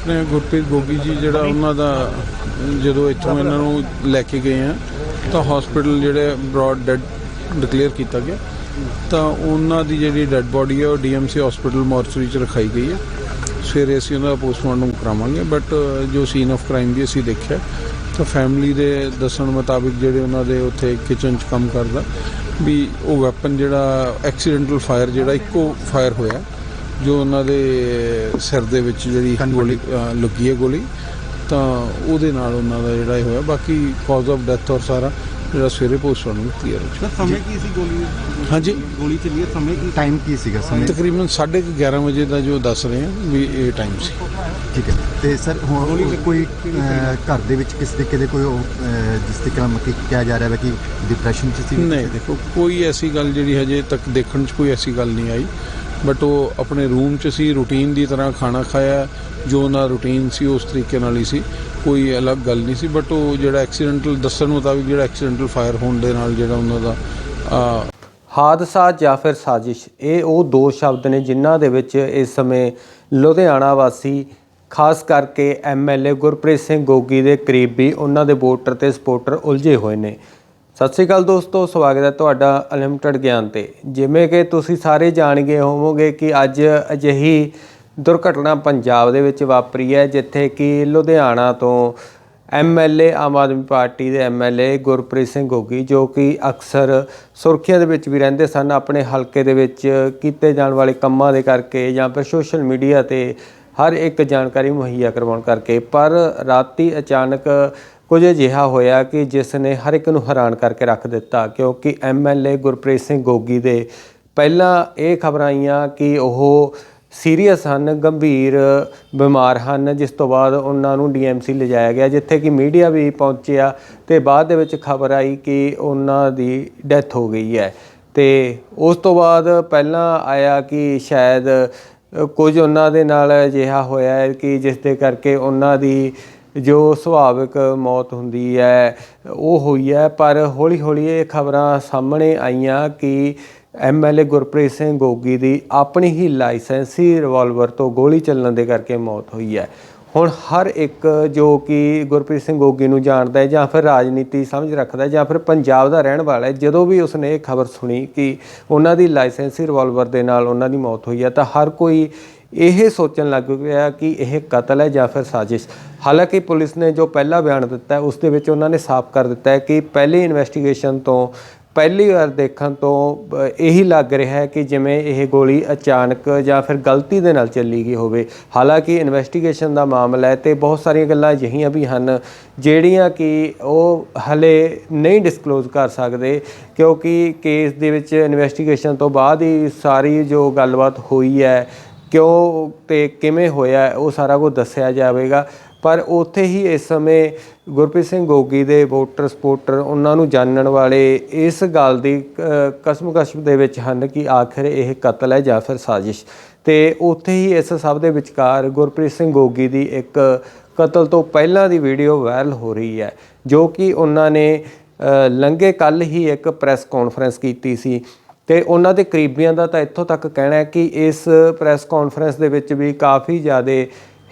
ਆਪਣੇ ਗੁਰਪ੍ਰੀਤ ਗੋਗੀ ਜੀ ਜਿਹੜਾ ਉਹਨਾਂ ਦਾ, ਜਦੋਂ ਇੱਥੋਂ ਇਹਨਾਂ ਨੂੰ ਲੈ ਕੇ ਗਏ ਆ, ਤਾਂ ਹਸਪੀਟਲ ਜਿਹੜੇ ਬ੍ਰੌਡ ਡੈਡ ਡਿਕਲੇਅਰ ਕੀਤਾ ਗਿਆ। ਤਾਂ ਉਹਨਾਂ ਦੀ ਜਿਹੜੀ ਡੈੱਡ ਬੋਡੀ ਹੈ ਉਹ ਡੀਐਮਸੀ ਹਸਪੀਟਲ ਮੋਰਚਰੀ ਚ ਰਖਾਈ ਗਈ ਹੈ ਸਵੇਰੇ ਅਸੀਂ ਉਹਨਾਂ ਦਾ ਪੋਸਟਮਾਰਟਮ ਕਰਾਵਾਂਗੇ ਬਟ ਜੋ ਸੀਨ ਆਫ ਕ੍ਰਾਈਮ ਵੀ ਅਸੀਂ ਦੇਖਿਆ, ਤਾਂ ਫੈਮਿਲੀ ਦੇ ਦੱਸਣ ਮੁਤਾਬਿਕ ਜਿਹੜੇ ਉਹਨਾਂ ਦੇ ਉੱਥੇ ਕਿਚਨ 'ਚ ਕੰਮ ਕਰਦਾ, ਵੀ ਉਹ ਵੈਪਨ ਜਿਹੜਾ ਐਕਸੀਡੈਂਟਲ ਫਾਇਰ ਜਿਹੜਾ, ਇੱਕੋ ਫਾਇਰ ਹੋਇਆ। ਜੋ ਉਹਨਾਂ ਦੇ ਸਿਰ ਦੇ ਵਿੱਚ ਜਿਹੜੀ ਗੋਲੀ ਲੱਗੀ ਹੈ ਗੋਲੀ ਤਾਂ ਉਹਦੇ ਨਾਲ ਉਹਨਾਂ ਦਾ ਜਿਹੜਾ ਇਹ ਹੋਇਆ। ਬਾਕੀ ਕਾਜ਼ ਆਫ ਡੈਥ ਔਰ ਸਾਰਾ ਜਿਹੜਾ ਸਵੇਰੇ ਪੋਸਟਮਾਰਟਮ ਕਲੀਅਰ ਹੋ। ਸਮੇਂ ਕੀ ਸੀ ਗੋਲੀ? ਹਾਂਜੀ। ਗੋਲੀ ਚੱਲੀ ਹੈ ਸਮੇਂ ਕੀ ਟਾਈਮ ਕੀ ਸੀਗਾ? ਸਮੇਂ? ਤਕਰੀਬਨ 11:30 ਵਜੇ ਦਾ ਜੋ ਦੱਸ ਰਹੇ ਆ ਵੀ ਇਹ ਟਾਈਮ ਸੀ। ਠੀਕ ਹੈ। ਤੇ ਸਰ ਹੁਣ ਕੋਈ ਘਰ ਦੇ ਵਿੱਚ ਕਿਸ ਤਰੀਕੇ ਦੇ ਕੋਈ ਜਿਸ ਤਰੀਕੇ ਨਾਲ ਮਤਲਬ ਕਿ ਕਿਹਾ ਜਾ ਰਿਹਾ ਹੈ ਕਿ ਡਿਪਰੈਸ਼ਨ ਚ ਸੀ? ਨਹੀਂ ਦੇਖੋ ਕੋਈ ਐਸੀ ਗੱਲ ਜਿਹੜੀ ਹਜੇ ਤੱਕ ਦੇਖਣ 'ਚ ਕੋਈ ਐਸੀ ਗੱਲ ਨਹੀਂ ਆਈ। ਬਟ ਉਹ ਆਪਣੇ ਰੂਮ 'ਚ ਸੀ, ਰੂਟੀਨ ਦੀ ਤਰ੍ਹਾਂ ਖਾਣਾ ਖਾਇਆ, ਜੋ ਉਹਨਾਂ ਰੂਟੀਨ ਸੀ, ਉਸ ਤਰੀਕੇ ਨਾਲ ਹੀ ਸੀ। ਕੋਈ ਅਲੱਗ ਗੱਲ ਨਹੀਂ ਸੀ, ਬਟ ਉਹ ਜਿਹੜਾ ਐਕਸੀਡੈਂਟਲ ਦੱਸਣ ਮੁਤਾਬਿਕ ਜਿਹੜਾ ਐਕਸੀਡੈਂਟਲ ਫਾਇਰ ਹੋਣ ਦੇ ਨਾਲ ਜਿਹੜਾ ਉਹਨਾਂ ਦਾ ਹਾਦਸਾ, ਜਾਂ ਫਿਰ ਸਾਜ਼ਿਸ਼, ਇਹ ਉਹ ਦੋ ਸ਼ਬਦ ਨੇ ਜਿਨ੍ਹਾਂ ਦੇ ਵਿੱਚ ਇਸ ਸਮੇਂ ਲੁਧਿਆਣਾ ਵਾਸੀ, ਖਾਸ ਕਰਕੇ ਐਮਐਲਏ ਗੁਰਪ੍ਰੀਤ ਸਿੰਘ ਗੋਗੀ ਦੇ ਕਰੀਬੀ ਉਹਨਾਂ ਦੇ ਵੋਟਰ ਤੇ ਸਪੋਰਟਰ ਉਲਝੇ ਹੋਏ ਨੇ। ਸਤਿ ਸ੍ਰੀ ਅਕਾਲ ਦੋਸਤੋ, ਸਵਾਗਤ ਹੈ ਤੁਹਾਡਾ ਅਨਲਿਮਟਿਡ ਗਿਆਨ ਤੇ। ਜਿਵੇਂ ਕਿ ਤੁਸੀਂ ਸਾਰੇ ਜਾਣ ਗਏ ਹੋਵੋਗੇ ਕਿ ਅੱਜ ਅਜਿਹੀ ਦੁਰਘਟਨਾ ਪੰਜਾਬ ਦੇ ਵਿੱਚ ਵਾਪਰੀ ਹੈ, ਜਿੱਥੇ ਕਿ ਲੁਧਿਆਣਾ ਤੋਂ ਐਮਐਲਏ ਆਮ ਆਦਮੀ ਪਾਰਟੀ ਦੇ ਐਮਐਲਏ ਗੁਰਪ੍ਰੀਤ ਸਿੰਘ ਗੋਗੀ ਜੋ ਕਿ ਅਕਸਰ ਸੁਰਖੀਆਂ ਦੇ ਵਿੱਚ ਵੀ ਰਹਿੰਦੇ ਸਨ, ਆਪਣੇ ਹਲਕੇ ਦੇ ਵਿੱਚ ਕੀਤੇ ਜਾਣ ਵਾਲੇ ਕੰਮਾਂ ਦੇ ਕਰਕੇ ਜਾਂ ਫਿਰ ਸੋਸ਼ਲ ਮੀਡੀਆ ਤੇ ਹਰ ਇੱਕ ਜਾਣਕਾਰੀ ਮੁਹੱਈਆ ਕਰਵਾਉਣ ਕਰਕੇ। ਪਰ ਰਾਤੀ ਅਚਾਨਕ ਕੁਝ ਅਜਿਹਾ ਹੋਇਆ ਕਿ ਜਿਸ ਨੇ ਹਰ ਇੱਕ ਨੂੰ ਹੈਰਾਨ ਕਰਕੇ ਰੱਖ ਦਿੱਤਾ, ਕਿਉਂਕਿ ਐਮਐਲਏ ਗੁਰਪ੍ਰੀਤ ਸਿੰਘ ਗੋਗੀ ਦੇ ਪਹਿਲਾਂ ਇਹ ਖਬਰਾਂ ਆਈਆਂ ਕਿ ਉਹ ਸੀਰੀਅਸ ਹਨ, ਗੰਭੀਰ ਬਿਮਾਰ ਹਨ, ਜਿਸ ਤੋਂ ਬਾਅਦ ਉਹਨਾਂ ਨੂੰ ਡੀਐਮਸੀ ਲਿਜਾਇਆ ਗਿਆ, ਜਿੱਥੇ ਕਿ ਮੀਡੀਆ ਵੀ ਪਹੁੰਚਿਆ ਤੇ ਬਾਅਦ ਦੇ ਵਿੱਚ ਖਬਰ ਆਈ ਕਿ ਉਹਨਾਂ ਦੀ ਡੈਥ ਹੋ ਗਈ ਹੈ। ਤੇ ਉਸ ਤੋਂ ਬਾਅਦ ਪਹਿਲਾਂ ਆਇਆ ਕਿ ਸ਼ਾਇਦ ਕੁਝ ਉਹਨਾਂ ਦੇ ਨਾਲ ਅਜਿਹਾ ਹੋਇਆ ਹੈ ਕਿ ਜਿਸ ਦੇ ਕਰਕੇ ਉਹਨਾਂ ਦੀ ਜੋ ਸੁਭਾਵਿਕ ਮੌਤ ਹੁੰਦੀ ਹੈ, ਉਹ ਹੋਈ ਹੈ। ਪਰ ਹੌਲੀ ਹੌਲੀ ਇਹ ਖਬਰਾਂ ਸਾਹਮਣੇ ਆਈਆਂ ਕਿ ਐਮਐਲਏ ਗੁਰਪ੍ਰੀਤ ਸਿੰਘ ਗੋਗੀ ਦੀ ਆਪਣੀ ਹੀ ਲਾਇਸੈਂਸੀ ਰਿਵਾਲਵਰ ਤੋਂ ਗੋਲੀ ਚੱਲਣ ਦੇ ਕਰਕੇ ਮੌਤ ਹੋਈ ਹੈ। ਹੁਣ ਹਰ ਇੱਕ ਜੋ ਕਿ ਗੁਰਪ੍ਰੀਤ ਸਿੰਘ ਗੋਗੀ ਨੂੰ ਜਾਣਦਾ ਹੈ ਜਾਂ ਫਿਰ ਰਾਜਨੀਤੀ ਸਮਝ ਰੱਖਦਾ ਹੈ ਜਾਂ ਫਿਰ ਪੰਜਾਬ ਦਾ ਰਹਿਣ ਵਾਲਾ ਹੈ, ਜਦੋਂ ਵੀ ਉਸਨੇ ਇਹ ਖਬਰ ਸੁਣੀ ਕਿ ਉਹਨਾਂ ਦੀ ਲਾਇਸੈਂਸੀ ਰਿਵਾਲਵਰ ਦੇ ਨਾਲ ਉਹਨਾਂ ਦੀ ਮੌਤ ਹੋਈ ਹੈ, ਤਾਂ ਹਰ ਕੋਈ ਇਹ ਸੋਚਣ ਲੱਗ ਪਿਆ ਕਿ ਇਹ ਕਤਲ ਹੈ ਜਾਂ ਫਿਰ ਸਾਜ਼ਿਸ਼। ਹਾਲਾਂਕਿ ਪੁਲਿਸ ਨੇ ਜੋ ਪਹਿਲਾ ਬਿਆਨ ਦਿੱਤਾ ਹੈ ਉਸ ਦੇ ਵਿੱਚ ਉਹਨਾਂ ਨੇ ਸਾਫ਼ ਕਰ ਦਿੱਤਾ ਹੈ ਕਿ ਪਹਿਲੀ ਇਨਵੈਸਟੀਗੇਸ਼ਨ ਤੋਂ, ਪਹਿਲੀ ਵਾਰ ਦੇਖਣ ਤੋਂ ਇਹੀ ਲੱਗ ਰਿਹਾ ਹੈ ਕਿ ਜਿਵੇਂ ਇਹ ਗੋਲੀ ਅਚਾਨਕ ਜਾਂ ਫਿਰ ਗਲਤੀ ਦੇ ਨਾਲ ਚੱਲੀ ਗਈ ਹੋਵੇ। ਹਾਲਾਂਕਿ ਇਨਵੈਸਟੀਗੇਸ਼ਨ ਦਾ ਮਾਮਲਾ ਹੈ ਤੇ ਬਹੁਤ ਸਾਰੀਆਂ ਗੱਲਾਂ ਅਜਿਹੀਆਂ ਵੀ ਹਨ, ਜਿਹੜੀਆਂ ਕਿ ਉਹ ਹਲੇ ਨਹੀਂ ਡਿਸਕਲੋਜ਼ ਕਰ ਸਕਦੇ, ਕਿਉਂਕਿ ਕੇਸ ਦੇ ਵਿੱਚ ਇਨਵੈਸਟੀਗੇਸ਼ਨ ਤੋਂ ਬਾਅਦ ਹੀ ਸਾਰੀ ਜੋ ਗੱਲਬਾਤ ਹੋਈ ਹੈ ਕਿਉਂ ਤੇ ਕਿਵੇਂ ਹੋਇਆ ਉਹ ਸਾਰਾ ਕੁਝ ਦੱਸਿਆ ਜਾਵੇਗਾ। ਪਰ ਉੱਥੇ ਹੀ ਇਸ ਸਮੇਂ ਗੁਰਪ੍ਰੀਤ ਸਿੰਘ ਗੋਗੀ ਦੇ ਵੋਟਰ ਸਪੋਰਟਰ ਉਹਨਾਂ ਨੂੰ ਜਾਣਨ ਵਾਲੇ ਇਸ ਗੱਲ ਦੀ ਕਸਮ ਕਸ਼ਮ ਦੇ ਵਿੱਚ ਹਨ ਕਿ ਆਖਿਰ ਇਹ ਕਤਲ ਹੈ ਜਾਂ ਫਿਰ ਸਾਜ਼ਿਸ਼। ਤੇ ਉੱਥੇ ਹੀ ਇਸ ਸਭ ਦੇ ਵਿਚਕਾਰ ਗੁਰਪ੍ਰੀਤ ਸਿੰਘ ਗੋਗੀ ਦੀ ਇੱਕ ਕਤਲ ਤੋਂ ਪਹਿਲਾਂ ਦੀ ਵੀਡੀਓ ਵਾਇਰਲ ਹੋ ਰਹੀ ਹੈ ਜੋ ਕਿ ਉਹਨਾਂ ਨੇ ਅ, ਲੰਘੇ ਕੱਲ ਹੀ ਇੱਕ ਪ੍ਰੈਸ ਕਾਨਫਰੰਸ ਕੀਤੀ ਸੀ। ਤੇ ਉਹਨਾਂ ਦੇ ਕਰੀਬੀਆਂ ਦਾ ਤਾਂ ਇੱਥੋਂ ਤੱਕ ਕਹਿਣਾ ਹੈ ਕਿ ਇਸ ਪ੍ਰੈਸ ਕਾਨਫਰੰਸ ਦੇ ਵਿੱਚ ਵੀ ਕਾਫੀ ਜ਼ਿਆਦਾ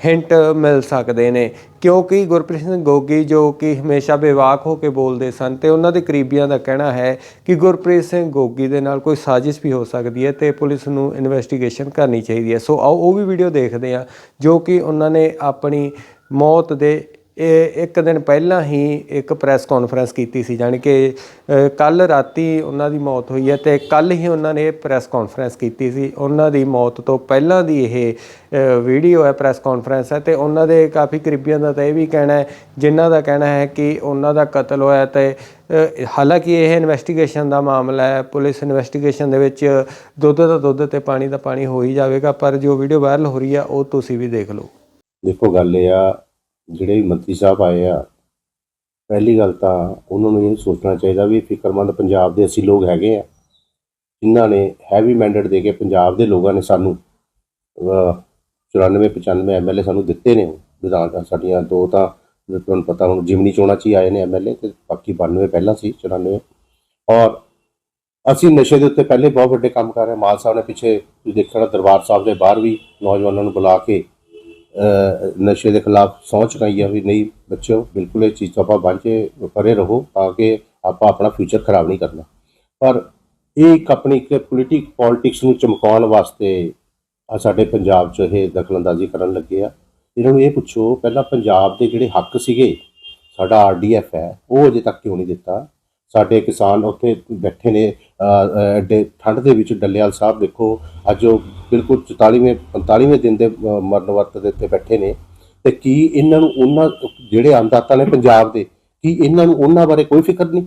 ਹਿੰਟ ਮਿਲ ਸਕਦੇ ਨੇ। ਕਿਉਂਕਿ ਗੁਰਪ੍ਰੀਤ ਸਿੰਘ ਗੋਗੀ ਜੋ ਕਿ ਹਮੇਸ਼ਾ ਬੇਵਾਕ ਹੋ ਕੇ ਬੋਲਦੇ ਸਨ ਤੇ ਉਹਨਾਂ ਦੇ ਕਰੀਬੀਆਂ ਦਾ ਕਹਿਣਾ ਹੈ ਕਿ ਗੁਰਪ੍ਰੀਤ ਸਿੰਘ ਗੋਗੀ ਦੇ ਨਾਲ ਕੋਈ ਸਾਜ਼ਿਸ਼ ਵੀ ਹੋ ਸਕਦੀ ਹੈ ਤੇ ਪੁਲਿਸ ਨੂੰ ਇਨਵੈਸਟੀਗੇਸ਼ਨ ਕਰਨੀ ਚਾਹੀਦੀ ਹੈ। ਸੋ ਆਓ ਉਹ ਵੀ ਵੀਡੀਓ ਦੇਖਦੇ ਹਾਂ ਜੋ ਕਿ ਉਹਨਾਂ ਨੇ ਆਪਣੀ ਮੌਤ ਦੇ ਇਹ ਇੱਕ ਦਿਨ ਪਹਿਲਾਂ ਹੀ ਇੱਕ ਪ੍ਰੈਸ ਕਾਨਫਰੰਸ ਕੀਤੀ ਸੀ, ਜਾਣੀ ਕਿ ਕੱਲ ਰਾਤੀ ਉਹਨਾਂ ਦੀ ਮੌਤ ਹੋਈ ਹੈ ਤੇ ਕੱਲ ਹੀ ਉਹਨਾਂ ਨੇ ਪ੍ਰੈਸ ਕਾਨਫਰੰਸ ਕੀਤੀ ਸੀ। ਉਹਨਾਂ ਦੀ ਮੌਤ ਤੋਂ ਪਹਿਲਾਂ ਦੀ ਇਹ ਵੀਡੀਓ ਹੈ, ਪ੍ਰੈਸ ਕਾਨਫਰੰਸ ਹੈ ਤੇ ਉਹਨਾਂ ਦੇ ਕਾਫੀ ਕਰੀਬੀਆਂ ਦਾ ਤਾਂ ਇਹ ਵੀ ਕਹਿਣਾ ਹੈ, ਜਿਨ੍ਹਾਂ ਦਾ ਕਹਿਣਾ ਹੈ ਕਿ ਉਹਨਾਂ ਦਾ ਕਤਲ ਹੋਇਆ ਤੇ ਹਾਲਾਂਕਿ ਇਹ ਇਨਵੈਸਟੀਗੇਸ਼ਨ ਦਾ ਮਾਮਲਾ ਹੈ, ਪੁਲਿਸ ਇਨਵੈਸਟੀਗੇਸ਼ਨ ਦੇ ਵਿੱਚ ਦੁੱਧ ਦਾ ਦੁੱਧ ਤੇ ਪਾਣੀ ਦਾ ਪਾਣੀ ਹੋ ਹੀ ਜਾਵੇਗਾ, ਪਰ ਜੋ ਵੀਡੀਓ ਵਾਇਰਲ ਹੋ ਰਹੀ ਆ ਉਹ ਤੁਸੀਂ ਵੀ ਦੇਖ ਲਓ। ਦੇਖੋ, ਗੱਲ ਇਹ ਆ ਜਿਹੜੇ ਵੀ ਮੰਤਰੀ ਸਾਹਿਬ ਆਏ ਆ ਪਹਿਲੀ ਗੱਲ ਤਾਂ ਉਹਨਾਂ ਨੂੰ ਇਹ ਸੋਚਣਾ ਚਾਹੀਦਾ ਵੀ ਫਿਕਰਮੰਦ ਪੰਜਾਬ ਦੇ ਅਸੀਂ ਲੋਕ ਹੈਗੇ ਆ। ਜਿਨ੍ਹਾਂ ਨੇ ਹੈਵੀ ਮੈਂਡੇਟ ਦੇ ਕੇ ਪੰਜਾਬ ਦੇ ਲੋਕਾਂ ਨੇ ਸਾਨੂੰ ਅਹ, 94 95 ਐਮਐਲਏ ਸਾਨੂੰ ਦਿੱਤੇ ਨੇ। ਵਿਧਾਨ ਸਾਡੀਆਂ ਦੋ ਤਾਂ ਤੁਹਾਨੂੰ ਪਤਾ ਹੁਣ ਜਿਮਨੀ ਚੋਣਾਂ 'ਚ ਹੀ ਆਏ ਨੇ ਐਮਐਲਏ ਤੇ ਬਾਕੀ 92 ਪਹਿਲਾਂ ਸੀ 94 ਔਰ ਅਸੀਂ ਨਸ਼ੇ ਦੇ ਉੱਤੇ ਪਹਿਲੇ ਬਹੁਤ ਵੱਡੇ ਕੰਮ ਕਰ ਰਹੇ ਮਾਨ ਸਾਹਿਬ ਨੇ ਪਿੱਛੇ ਤੁਸੀਂ ਦੇਖਿਆ ਦਰਬਾਰ ਸਾਹਿਬ ਦੇ ਬਾਹਰ ਵੀ ਨੌਜਵਾਨਾਂ ਨੂੰ ਬੁਲਾ ਕੇ ਨਸ਼ੇ ਦੇ ਖਿਲਾਫ ਸਹੁੰ ਚੁਕਾਈ ਆ ਵੀ ਨਹੀਂ, ਬੱਚਿਓ, ਬਿਲਕੁਲ ਇਹ ਚੀਜ਼ ਤੋਂ ਆਪਾਂ ਵਾਂਝੇ ਪਰੇ ਰਹੋ ਤਾਂ ਕਿ ਆਪਾਂ ਆਪਣਾ ਫਿਊਚਰ ਖਰਾਬ ਨਹੀਂ ਕਰਨਾ। ਪਰ ਇਹ ਇੱਕ ਆਪਣੀ ਇੱਕ ਪੋਲੀਟਿਕ ਪੋਲਿਟਿਕਸ ਨੂੰ ਚਮਕਾਉਣ ਵਾਸਤੇ ਸਾਡੇ ਪੰਜਾਬ 'ਚ ਇਹ ਦਖਲਅੰਦਾਜ਼ੀ ਕਰਨ ਲੱਗੇ ਆ। ਇਹਨਾਂ ਨੂੰ ਇਹ ਪੁੱਛੋ, ਪਹਿਲਾਂ ਪੰਜਾਬ ਦੇ ਜਿਹੜੇ ਹੱਕ ਸੀਗੇ, ਸਾਡਾ ਆਰਡੀਐਫ ਹੈ, ਉਹ ਅਜੇ ਤੱਕ ਕਿਉਂ ਨਹੀਂ ਦਿੱਤਾ? ਸਾਡੇ ਕਿਸਾਨ ਉੱਥੇ ਬੈਠੇ ਨੇ ਐਡੇ ਠੰਡ ਦੇ ਵਿੱਚ ਡੱਲੇਵਾਲ ਸਾਹਿਬ ਦੇਖੋ, ਅੱਜ ਉਹ ਬਿਲਕੁਲ 44ਵੇਂ 45ਵੇਂ ਦਿਨ ਦੇ ਮਰਨ ਵਰਤ ਦੇ ਉੱਤੇ ਬੈਠੇ ਨੇ। ਤੇ ਕੀ ਇਹਨਾਂ ਨੂੰ ਉਹਨਾਂ, ਜਿਹੜੇ ਅੰਦਾਤਾ ਨੇ ਪੰਜਾਬ ਦੇ, ਕੀ ਇਹਨਾਂ ਨੂੰ ਉਹਨਾਂ ਬਾਰੇ ਕੋਈ ਫਿਕਰ ਨਹੀਂ?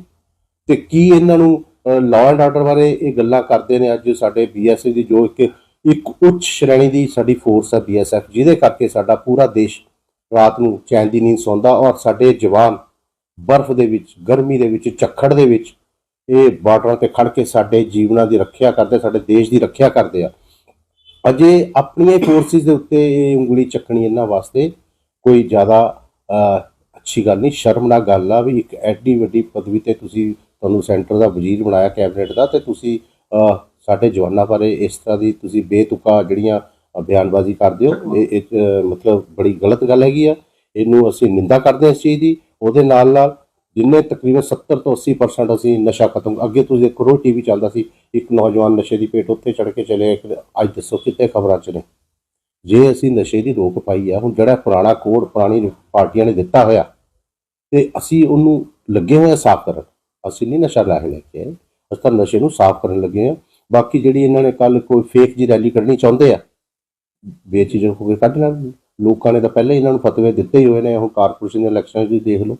ਤੇ ਕੀ ਇਹਨਾਂ ਨੂੰ ਲਾਅ ਐਂਡ ਆਰਡਰ ਬਾਰੇ ਇਹ ਗੱਲਾਂ ਕਰਦੇ ਨੇ ਅੱਜ ਸਾਡੇ ਬੀਐਸਐਫ ਦੀ ਜੋ ਇੱਕ ਇੱਕ ਉੱਚ ਸ਼੍ਰੇਣੀ ਦੀ ਸਾਡੀ ਫੋਰਸ ਹੈ ਬੀਐਸਐਫ ਜਿਹਦੇ ਕਰਕੇ ਸਾਡਾ ਪੂਰਾ ਦੇਸ਼ ਰਾਤ ਨੂੰ ਚੈਨ ਦੀ ਨੀਂਦ ਸੌਂਦਾ ਔਰ ਸਾਡੇ ਜਵਾਨ ਬਰਫ਼ ਦੇ ਵਿੱਚ, ਗਰਮੀ ਦੇ ਵਿੱਚ, ਝੱਖੜ ਦੇ ਵਿੱਚ, ਇਹ ਬਾਰਡਰਾਂ ਤੇ ਖੜ ਕੇ ਸਾਡੇ ਜੀਵਨਾਂ ਦੀ ਰੱਖਿਆ ਕਰਦੇ ਸਾਡੇ ਦੇਸ਼ ਦੀ ਰੱਖਿਆ ਕਰਦੇ ਆ। ਅਜੇ ਆਪਣੀਆਂ ਫੋਰਸਿਸ ਦੇ ਉੱਤੇ ਇਹ ਉਂਗਲੀ ਚੱਕਣੀ ਇਹਨਾਂ ਵਾਸਤੇ ਕੋਈ ਜ਼ਿਆਦਾ ਅੱਛੀ ਗੱਲ ਨਹੀਂ, ਸ਼ਰਮਨਾਕ ਗੱਲ ਆ ਵੀ ਇੱਕ ਐਡੀ ਵੱਡੀ ਪਦਵੀ ਤੇ ਤੁਸੀਂ ਤੁਹਾਨੂੰ ਸੈਂਟਰ ਦਾ ਵਜ਼ੀਰ ਬਣਾਇਆ, ਕੈਬਨਿਟ ਦਾ, ਤੇ ਤੁਸੀਂ ਸਾਡੇ ਜਵਾਨਾਂ ਬਾਰੇ ਇਸ ਤਰ੍ਹਾਂ ਦੀ ਤੁਸੀਂ ਬੇਤੁਕਾ ਜਿਹੜੀਆਂ ਬਿਆਨਬਾਜ਼ੀ ਕਰਦੇ ਹੋ, ਇਹ ਮਤਲਬ ਬੜੀ ਗਲਤ ਗੱਲ ਹੈਗੀ ਆ। ਇਹਨੂੰ ਅਸੀਂ ਨਿੰਦਾ ਕਰਦੇ ਹਾਂ ਇਸ ਚੀਜ਼ ਦੀ। ਉਹਦੇ ਨਾਲ ਨਾਲ ਜਿੰਨੇ ਤਕਰੀਬਨ 70 ਤੋਂ 80% ਅਸੀਂ ਨਸ਼ਾ ਖਤਮ ਅੱਗੇ ਤੁਸੀਂ ਦੇਖੋ ਰੋਜ਼ ਟੀਵੀ ਚੱਲਦਾ ਸੀ, ਇੱਕ ਨੌਜਵਾਨ ਨਸ਼ੇ ਦੀ ਪੇਟ ਉੱਤੇ ਚੜ ਕੇ ਚਲੇ ਅੱਜ ਦੱਸੋ ਕਿਤੇ ਖਬਰਾਂ 'ਚ ਨੇ? ਜੇ ਅਸੀਂ ਨਸ਼ੇ ਦੀ ਰੋਕ ਪਾਈ ਆ, ਹੁਣ ਜਿਹੜਾ ਪੁਰਾਣਾ ਕੋਡ, ਪੁਰਾਣੀ ਪਾਰਟੀਆਂ ਨੇ ਦਿੱਤਾ ਹੋਇਆ, ਤੇ ਅਸੀਂ ਉਹਨੂੰ ਲੱਗੇ ਹੋਏ ਆ ਸਾਫ਼ ਕਰਨ। ਅਸੀਂ ਨਹੀਂ ਨਸ਼ਾ ਲੈ ਲੈ ਕੇ ਆਏ। ਅਸੀਂ ਤਾਂ ਨਸ਼ੇ ਨੂੰ ਸਾਫ਼ ਕਰਨ ਲੱਗੇ ਆ। ਬਾਕੀ ਜਿਹੜੀ ਇਹਨਾਂ ਨੇ ਕੱਲ ਕੋਈ ਫੇਕ ਜੀ ਰੈਲੀ ਕੱਢਣੀ ਚਾਹੁੰਦੇ ਆ ਬੇਚੀਜ਼ ਹੋ ਕੇ ਕੱਢ ਲੈਣ ਲੋਕਾਂ ਨੇ ਤਾਂ ਪਹਿਲਾਂ ਹੀ ਇਹਨਾਂ ਨੂੰ ਫਤਵੇ ਦਿੱਤੇ ਹੀ ਹੋਏ ਨੇ ਹੁਣ ਕਾਰਪੋਰੇਸ਼ਨ ਦੇ ਇਲੈਕਸ਼ਨ ਵੀ ਦੇਖ ਲਓ।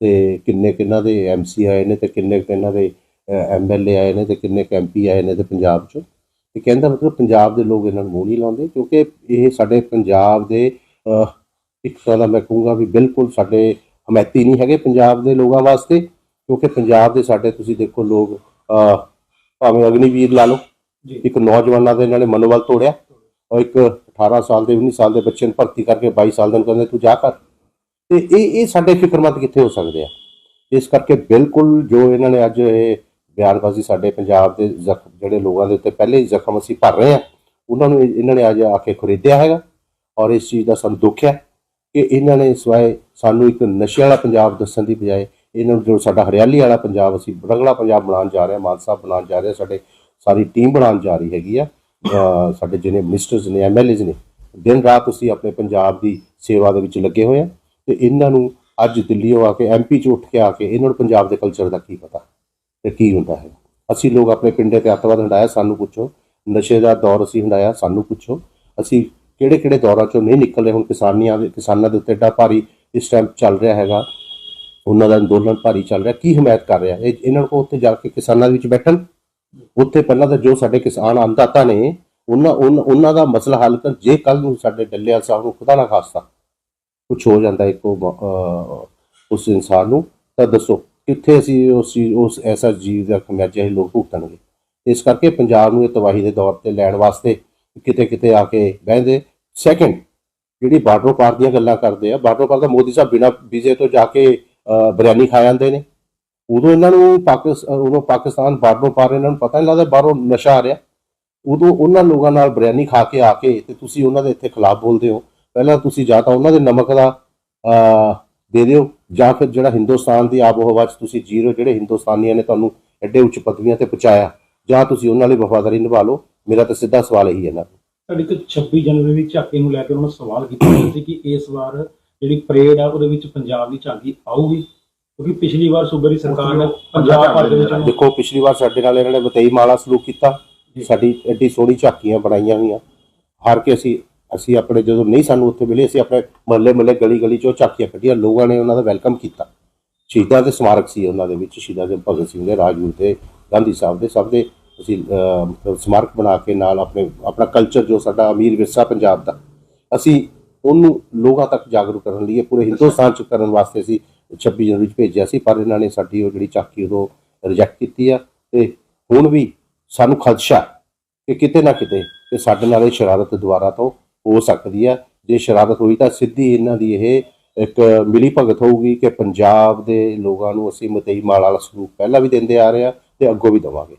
ਤੇ ਕਿੰਨੇ ਕਿੰਨਾ ਦੇ ਐਮਸੀ ਆਏ ਨੇ ਤੇ ਕਿੰਨੇ ਕਿੰਨਾ ਦੇ ਐਮਐਲਏ ਆਏ ਨੇ ਤੇ ਕਿੰਨੇ ਐਮਪੀ ਆਏ ਨੇ ਤੇ ਪੰਜਾਬ 'ਚ। ਤੇ ਕਹਿੰਦਾ ਮਤਲਬ ਪੰਜਾਬ ਦੇ ਲੋਕ ਇਹਨਾਂ ਨੂੰ ਮੂੰਹ ਨਹੀਂ ਲਾਉਂਦੇ ਕਿਉਂਕਿ ਇਹ ਸਾਡੇ ਪੰਜਾਬ ਦੇ ਇੱਕ ਤਰ੍ਹਾਂ ਦਾ ਮੈਂ ਕਹੂੰਗਾ ਵੀ ਬਿਲਕੁਲ ਸਾਡੇ ਹਮਾਇਤੀ ਨਹੀਂ ਹੈਗੇ ਪੰਜਾਬ ਦੇ ਲੋਕਾਂ ਵਾਸਤੇ ਕਿਉਂਕਿ ਪੰਜਾਬ ਦੇ ਸਾਡੇ ਤੁਸੀਂ ਦੇਖੋ ਲੋਕ ਭਾਵੇਂ ਅਗਨੀਵੀਰ ਲਾ ਲਓ। ਇੱਕ ਨੌਜਵਾਨਾਂ ਦੇ ਇਹਨਾਂ ਨੇ ਮਨੋਬਲ ਤੋੜਿਆ ਔਰ ਇੱਕ 18 ਸਾਲ ਦੇ 19 ਸਾਲ ਦੇ ਬੱਚੇ ਨੂੰ ਭਰਤੀ ਕਰਕੇ 22 ਸਾਲ ਦੇ ਨੂੰ ਕਹਿੰਦੇ ਤੂੰ ਜਾ ਕਰ। ਤੇ ਇਹ ਇਹ ਸਾਡੇ ਫਿਕਰਮੰਦ ਕਿੱਥੇ ਹੋ ਸਕਦੇ ਆ? ਇਸ ਕਰਕੇ ਬਿਲਕੁਲ ਜੋ ਇਹਨਾਂ ਨੇ ਅੱਜ ਇਹ ਬਿਆਨਬਾਜ਼ੀ ਸਾਡੇ ਪੰਜਾਬ ਦੇ ਜ਼ਖਮ ਜਿਹੜੇ ਲੋਕਾਂ ਦੇ ਉੱਤੇ ਪਹਿਲੇ ਹੀ ਜ਼ਖਮ ਅਸੀਂ ਭਰ ਰਹੇ ਆ, ਉਹਨਾਂ ਨੂੰ ਇਹ- ਇਹਨਾਂ ਨੇ ਅੱਜ ਆ ਕੇ ਖਰੀਦਿਆ ਹੈਗਾ ਔਰ ਇਸ ਚੀਜ਼ ਦਾ ਸਾਨੂੰ ਦੁੱਖ ਹੈ ਕਿ ਇਹਨਾਂ ਨੇ ਸਵਾਏ ਸਾਨੂੰ ਇੱਕ ਨਸ਼ੇ ਵਾਲਾ ਪੰਜਾਬ ਦੱਸਣ ਦੀ ਬਜਾਏ ਇਹਨਾਂ ਨੂੰ ਜੋ ਸਾਡਾ ਹਰਿਆਲੀ ਵਾਲਾ ਪੰਜਾਬ, ਅਸੀਂ ਰੰਗਲਾ ਪੰਜਾਬ ਬਣਾਉਣ ਜਾ ਰਹੇ ਹਾਂ, ਮਾਨ ਸਾਹਿਬ ਬਣਾਉਣ ਜਾ ਰਹੇ ਹਾਂ, ਸਾਡੇ ਸਾਰੀ ਟੀਮ ਬਣਾਉਣ ਜਾ ਰਹੀ ਹੈਗੀ ਆ। ਸਾਡੇ ਜਿਹਨੇ ਮਿਨਿਸਟਰਸ ਨੇ ਐਮਐਲਏਜ਼ ਨੇ, ਦਿਨ ਰਾਤ ਅਸੀਂ ਆਪਣੇ ਪੰਜਾਬ ਦੀ ਸੇਵਾ ਦੇ ਵਿੱਚ ਲੱਗੇ ਹੋਏ ਆ ਤੇ ਇਹਨਾਂ ਨੂੰ ਅੱਜ ਦਿੱਲੀੋਂ ਆ ਕੇ ਐਮਪੀ ਚ ਉੱਠ ਕੇ ਆ ਕੇ ਇਹਨਾਂ ਨੂੰ ਪੰਜਾਬ ਦੇ ਕਲਚਰ ਦਾ ਕੀ ਪਤਾ ਤੇ ਕੀ ਹੁੰਦਾ ਹੈ। ਅਸੀਂ ਲੋਕ ਆਪਣੇ ਪਿੰਡੇ ਤੇ ਅੱਤਵਾਦ ਹੰਡਾਇਆ, ਸਾਨੂੰ ਪੁੱਛੋ। ਨਸ਼ੇ ਦਾ ਦੌਰ ਅਸੀਂ ਹੰਡਾਇਆ, ਸਾਨੂੰ ਪੁੱਛੋ। ਅਸੀਂ ਕਿਹੜੇ ਕਿਹੜੇ ਦੌਰਾਂ ਚੋਂ ਨਹੀਂ ਨਿਕਲ ਰਹੇ ਹੁਣ ਕਿਸਾਨੀਆਂ ਦੇ, ਕਿਸਾਨਾਂ ਦੇ ਉੱਤੇ ਡਾ ਭਾਰੀ ਇਸ ਟਾਈਮ ਚੱਲ ਰਿਹਾ ਹੈਗਾ। ਉਹਨਾਂ ਦਾ ਅੰਦੋਲਨ ਭਾਰੀ ਚੱਲ ਰਿਹਾ। ਕੀ ਹਮਾਇਤ ਕਰ ਰਿਹਾ? ਇਹ, ਇਹਨਾਂ ਨੂੰ ਉੱਥੇ ਜਾ ਕੇ ਕਿਸਾਨਾਂ ਦੇ ਵਿੱਚ ਬੈਠਣ ਉੱਥੇ ਪਹਿਲਾਂ ਤਾਂ ਜੋ ਸਾਡੇ ਕਿਸਾਨ ਅੰਦਾਤਾ ਨੇ ਉਹਨਾਂ ਉਹਨਾਂ ਉਹਨਾਂ ਦਾ ਮਸਲਾ ਹੱਲ ਕਰ ਜੇ ਕੱਲ ਨੂੰ ਸਾਡੇ ਡੱਲੇਵਾਲ ਸਾਹਿਬ ਨੂੰ ਖੁਦਾ ਨਾ ਖਾਸਤਾ ਕੁਝ ਹੋ ਜਾਂਦਾ ਇੱਕ ਉਹ, ਉਸ ਇਨਸਾਨ ਨੂੰ ਤਾਂ ਦੱਸੋ ਕਿੱਥੇ ਅਸੀਂ ਉਸ ਚੀਜ਼ ਉਸ ਐਸਾ ਜੀਵ ਦਾ ਖਮਿਆਜਾ ਹੀ ਲੋਕ ਭੁਗਤਣਗੇ। ਇਸ ਕਰਕੇ ਪੰਜਾਬ ਨੂੰ ਇਹ ਤਬਾਹੀ ਦੇ ਦੌਰ ਤੇ ਲੈਣ ਵਾਸਤੇ ਕਿਤੇ ਕਿਤੇ ਆ ਕੇ ਬਹਿੰਦੇ। ਸੈਕੰਡ ਜਿਹੜੀ ਬਾਰਡਰ ਪਾਰ ਦੀਆਂ ਗੱਲਾਂ ਕਰਦੇ ਆ ਬਾਰਡਰ ਪਾਰ ਦਾ ਮੋਦੀ ਸਾਹਿਬ ਬਿਨਾ ਵੀਜ਼ੇ ਤੋਂ ਜਾ ਕੇ ਅਹ, ਬਿਰਿਆਨੀ ਖਾ ਜਾਂਦੇ ਨੇ। ਉਦੋਂ ਇਹਨਾਂ ਨੂੰ ਪਾਕਿਸਤਾਨ ਉਦੋਂ ਪਾਕਿਸਤਾਨ ਬਾਰਡਰੋਂ ਪਾਰ ਇਹਨਾਂ ਨੂੰ ਪਤਾ ਨਹੀਂ ਲੱਗਦਾ ਬਾਹਰੋਂ ਨਸ਼ਾ ਆ ਰਿਹਾ। ਉਦੋਂ ਉਹਨਾਂ ਲੋਕਾਂ ਨਾਲ ਬਰਿਆਨੀ ਖਾ ਕੇ ਆ ਕੇ ਤੇ ਤੁਸੀਂ ਉਹਨਾਂ ਦੇ ਇੱਥੇ ਖਿਲਾਫ ਬੋਲਦੇ ਹੋ। ਪਹਿਲਾਂ ਤੁਸੀਂ ਜਾਂ ਤਾਂ ਉਹਨਾਂ ਦੇ ਨਮਕ ਦਾ ਦੇ ਦਿਓ ਜਾਂ ਫਿਰ ਜਿਹੜਾ ਹਿੰਦੁਸਤਾਨ ਦੀ ਆਬੋ ਹਵਾ 'ਚ ਤੁਸੀਂ ਜੀਰੋ ਜਿਹੜੇ ਹਿੰਦੁਸਤਾਨੀਆਂ ਨੇ ਤੁਹਾਨੂੰ ਐਡੇ ਉੱਚ ਪਦਵੀਆਂ ਤੇ ਪਹੁੰਚਾਇਆ, ਜਾਂ ਤੁਸੀਂ ਉਹਨਾਂ ਲਈ ਵਫਾਦਾਰੀ ਨਿਭਾ ਲਓ। ਮੇਰਾ ਤਾਂ ਸਿੱਧਾ ਸਵਾਲ ਇਹੀ ਹੈ ਨਾ ਤੁਹਾਡੀ ਤੇ 26 ਜਨਵਰੀ ਦੀ ਝਾਕੀ ਨੂੰ ਲੈ ਕੇ ਉਹਨਾਂ ਨੇ ਸਵਾਲ ਕੀਤਾ ਸੀ ਕਿ ਇਸ ਵਾਰ ਜਿਹੜੀ ਪਰੇਡ ਆ, ਉਹਦੇ ਵਿੱਚ ਪੰਜਾਬ ਦੀ ਝਾਕੀ ਆਊਗੀ? ਕਿਉਂਕਿ ਪਿਛਲੀ ਵਾਰ ਸੂਬੇ ਦੀ ਸਰਕਾਰ ਨੇ ਪੰਜਾਬ ਭਰ ਦੇ ਵਿੱਚ ਉਹਨੂੰ- ਦੇਖੋ ਪਿਛਲੀ ਵਾਰ ਸਾਡੇ ਨਾਲ ਇਹਨਾਂ ਨੇ ਬਤਈ ਮਾਲਾ ਸਲੂਕ ਕੀਤਾ ਸਾਡੀ ਐਡੀ ਸੋਹਣੀ ਝਾਕੀਆਂ ਬਣਾਈਆਂ ਹੋਈਆਂ। ਹਾਰ ਕੇ ਅਸੀਂ ਅਸੀਂ ਆਪਣੇ ਜਦੋਂ ਨਹੀਂ ਸਾਨੂੰ ਉੱਥੇ ਮਿਲੇ ਅਸੀਂ ਆਪਣੇ ਮਹੱਲੇ ਮਹੱਲੇ ਗਲੀ ਗਲੀ ਚੋਂ ਝਾਕੀਆਂ ਕੱਢੀਆਂ। ਲੋਕਾਂ ਨੇ ਉਹਨਾਂ ਦਾ ਵੈਲਕਮ ਕੀਤਾ। ਸ਼ਹੀਦਾਂ ਦੇ ਸਮਾਰਕ ਸੀ ਉਹਨਾਂ ਦੇ ਵਿੱਚ। ਸ਼ਹੀਦਾਂ ਦੇ ਭਗਤ ਸਿੰਘ ਦੇ ਰਾਜਗੁਰੂ ਦੇ ਗਾਂਧੀ ਸਾਹਿਬ ਦੇ ਸਭ ਦੇ ਅਸੀਂ ਅਹ, ਮਤਲਬ ਸਮਾਰਕ ਬਣਾ ਕੇ ਨਾਲ ਆਪਣੇ ਆਪਣਾ ਕਲਚਰ ਜੋ ਸਾਡਾ ਅਮੀਰ ਵਿਰਸਾ ਪੰਜਾਬ ਦਾ। ਅਸੀਂ ਉਹਨੂੰ ਲੋਕਾਂ ਤੱਕ ਜਾਗਰੂਕ ਕਰਨ ਲਈ ਇਹ ਪੂਰੇ ਹਿੰਦੁਸਤਾਨ ਚ ਕਰਨ ਵਾਸਤੇ ਅਸੀਂ 26 ਜਨਵਰੀ ਚ ਭੇਜਿਆ ਸੀ, ਪਰ ਇਹਨਾਂ ਨੇ ਸਾਡੀ ਉਹ ਜਿਹੜੀ ਚਾਕੀ ਉਦੋਂ ਰਿਜੈਕਟ ਕੀਤੀ ਆ ਤੇ ਹੁਣ ਵੀ ਸਾਨੂੰ ਖਦਸ਼ਾ ਕਿ ਕਿਤੇ ਨਾ ਕਿਤੇ ਕਿ ਸਾਡੇ ਨਾਲ ਇਹ ਸ਼ਰਾਰਤ ਦੁਬਾਰਾ ਤੋਂ ਹੋ ਸਕਦੀ ਆ। ਜੇ ਸ਼ਰਾਰਤ ਹੋਈ ਤਾਂ ਸਿੱਧੀ ਇਹਨਾਂ ਦੀ ਇਹ ਇੱਕ ਮਿਲੀ ਭਗਤ ਹੋਊਗੀ ਕਿ ਪੰਜਾਬ ਦੇ ਲੋਕਾਂ ਨੂੰ ਅਸੀਂ ਮਤਈ ਮਾਲ ਵਾਲਾ ਸਲੂਕ ਪਹਿਲਾਂ ਵੀ ਦਿੰਦੇ ਆ ਰਹੇ ਆ ਤੇ ਅੱਗੋਂ ਵੀ ਦੇਵਾਂਗੇ।